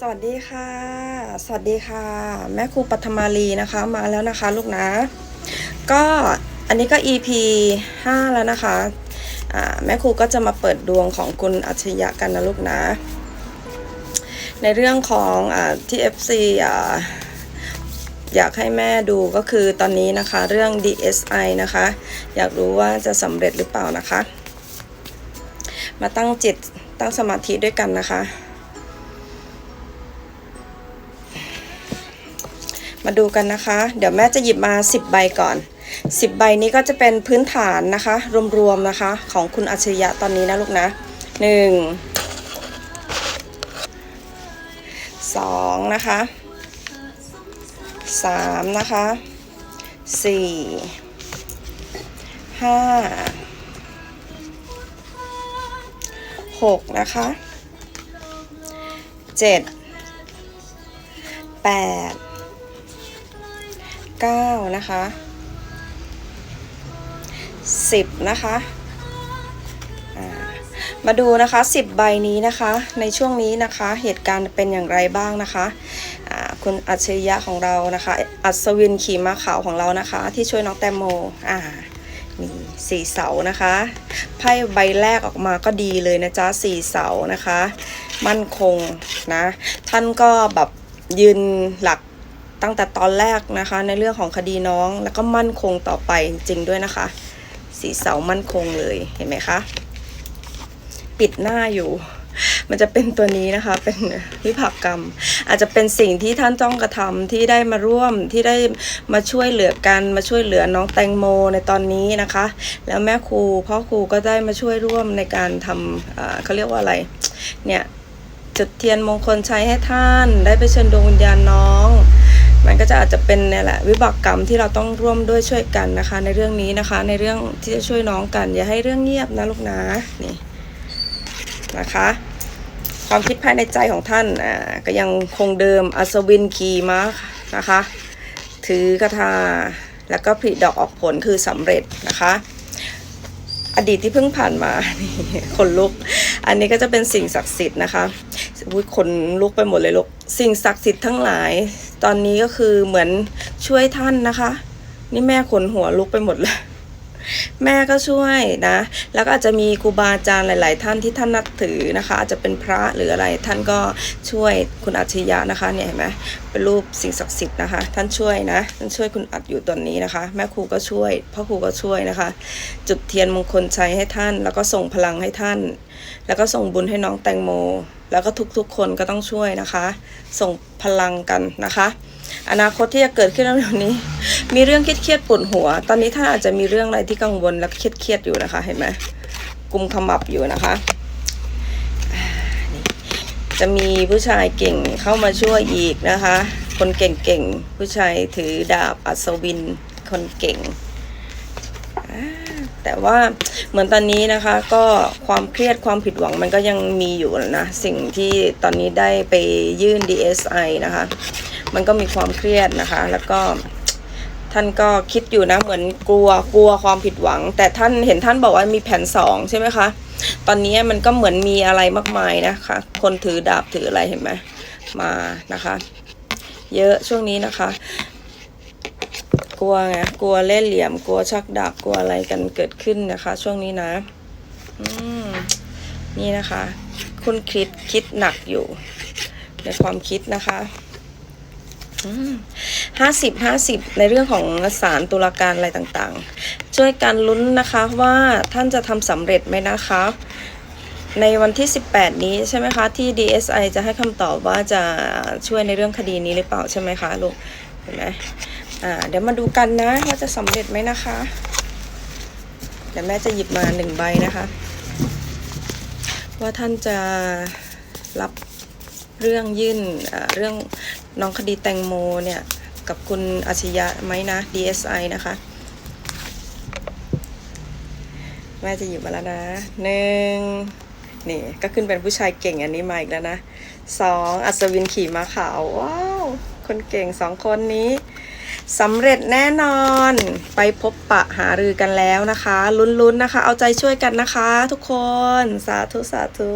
สวัสดีค่ะ สวัสดีค่ะ แม่ครูปัทมาลีนะคะ มาแล้วนะคะลูกนะ ก็อันนี้ก็ EP 5 แล้วนะคะแม่ครูก็จะมาเปิดดวงของคุณอัจฉริยะกันนะลูกนะ ในเรื่องของอที่ FC ออยากให้แม่ดูก็คือตอนนี้นะคะเรื่อง DSI นะคะ อยากรู้ว่าจะสำเร็จหรือเปล่านะคะ มาตั้งจิตตั้งสมาธิด้วยกันนะคะ มาดูกันนะคะ เดี๋ยวแม่จะหยิบมา 10 ใบก่อน 10 ใบนี้ก็จะเป็นพื้นฐานนะคะ รวมๆนะคะ ของคุณอัจฉริยะตอนนี้นะลูกนะ 1 2 นะคะ 3 นะคะ 4 5 6 นะคะ 7 8 9 นะคะ 10 นะคะมาดูนะคะ 10 ใบนี้นะคะ ในช่วงนี้นะคะ เหตุการณ์เป็นอย่างไรบ้างนะคะคุณอัจฉริยะของเรานะคะ อัศวินขี่ม้าขาวของเรานะคะ ที่ช่วยน้องแตงโมอ่านี่สี่เสานะคะไพ่ใบแรกออกมาก็ดีเลยนะจ๊ะสี่เสานะคะ มั่นคงนะ ท่านก็แบบยืนหลัก ตั้งแต่ตอนแรกนะคะ ในเรื่องของคดีน้องแล้วก็มั่นคงต่อไปจริงด้วยนะคะ สีเสามั่นคงเลยเห็นไหมคะ ปิดหน้าอยู่ มันจะเป็นตัวนี้นะคะ เป็นวิภากกรรม อาจจะเป็นสิ่งที่ท่านต้องกระทำที่ได้มาร่วมที่ได้มาช่วยเหลือกันมาช่วยเหลือน้องแตงโมในตอนนี้นะคะ แล้วแม่ครูพ่อครูก็ได้มาช่วยร่วมในการทำเขาเรียกว่าอะไร เนี่ยจุดเทียนมงคลชัยให้ท่าน ได้ไปเชิญดวงวิญญาณน้อง มันก็จะอาจจะเป็นเนี่ยแหละวิบากกรรมที่เราต้องร่วมด้วยช่วยกันนะคะ ในเรื่องนี้นะคะ ในเรื่องที่จะช่วยน้องกัน อย่าให้เรื่องเงียบนะลูกนะนี่นะคะ ความคิดภายในใจของท่านอ่าก็ยังคงเดิมอัศวินขี่ม้านะคะ ถือกระทาแล้วก็ผลิดอกออกผลคือสำเร็จนะคะอดีตที่เพิ่งผ่านมานี่คนลุก อันนี้ก็จะเป็นสิ่งศักดิ์สิทธิ์นะคะ อุ้ยขนลุกไปหมดเลยลูกสิ่งศักดิ์สิทธิ์ทั้งหลาย ตอนนี้ก็คือเหมือนช่วยท่านนะคะ นี่แม่ขนหัวลุกไปหมดเลย แม่ก็ช่วยนะ แล้วก็อาจจะมีครูบาอาจารย์หลาย ๆ ท่านที่ท่านนับถือนะคะ อาจจะเป็นพระหรืออะไรท่านก็ช่วยคุณอัจฉริยะนะคะเนี่ยเห็นไหมเป็นรูปสิ่งศักดิ์สิทธิ์นะคะ ท่านช่วยนะท่านช่วยคุณอัดอยู่ตอนนี้นะคะ แม่ครูก็ช่วยพ่อครูก็ช่วยนะคะ จุดเทียนมงคลชัยให้ท่าน แล้วก็ส่งพลังให้ท่าน แล้วก็ส่งบุญให้น้องแตงโม แล้วก็ทุกๆคนก็ต้องช่วยนะคะ ส่งพลังกันนะคะ อนาคตที่จะเกิดขึ้นในวันนี้ มีเรื่องเครียดๆปวดหัว ตอนนี้ท่านอาจจะมีเรื่องอะไรที่กังวลและเครียดๆอยู่นะคะ เห็นไหมกุมขมับอยู่นะคะจะมีผู้ชายเก่งเข้ามาช่วยอีกนะคะ คนเก่งๆ ผู้ชายถือดาบอัศวิน คนเก่ง แต่ว่าเหมือนตอนนี้นะคะก็ความเครียดความผิดหวังมันก็ยังมีอยู่นะสิ่งที่ตอนนี้ได้ไปยื่น DSI นะคะ มันก็มีความเครียดนะคะ แล้วก็ท่านก็คิดอยู่นะเหมือนกลัวกลัวความผิดหวัง แต่ท่านเห็นท่านบอกว่ามีแผนสองใช่ไหมคะตอนนี้มันก็เหมือนมีอะไรมากมายนะคะ คนถือดาบถืออะไรเห็นไหมมานะคะ เยอะช่วงนี้นะคะ ลัวไงกลัวเล่ห์เหลี่ยมกลัวชักดาบกลัวอะไรกันเกิดขึ้นนะคะ ช่วงนี้นะนี่นะคะ คุณคิดคิดหนักอยู่ ในความคิดนะคะห้าสิบห้าสิบในเรื่องของศาลตุลาการอะไรต่างๆ ช่วยกันลุ้นนะคะว่าท่านจะทำสำเร็จไหมนะคะ ในวันที่ 18 นี้ใช่ไหมคะ ที่ DSI จะให้คำตอบว่าจะช่วยในเรื่องคดีนี้หรือเปล่าใช่ไหมคะลูกเห็นไหม อ่าเดี๋ยวมาดูกันนะว่าจะสำเร็จไหมนะคะ เดี๋ยวแม่จะหยิบมาหนึ่งใบนะคะ ว่าท่านจะรับเรื่องยื่นเรื่องน้องคดีแตงโมเนี่ย กับคุณอาชญะไหมนะ DSI นะคะ แม่จะหยิบมาแล้วนะหนึ่งนี่ก็ขึ้นเป็นผู้ชายเก่งอันนี้มาอีกแล้วนะสองอัศวินขี่ม้าขาว ว้าว คนเก่งสองคนนี้ สำเร็จแน่นอนไปพบปะหารือกันแล้วนะคะ ลุ้นๆนะคะ เอาใจช่วยกันนะคะ ทุกคนสาธุสาธุ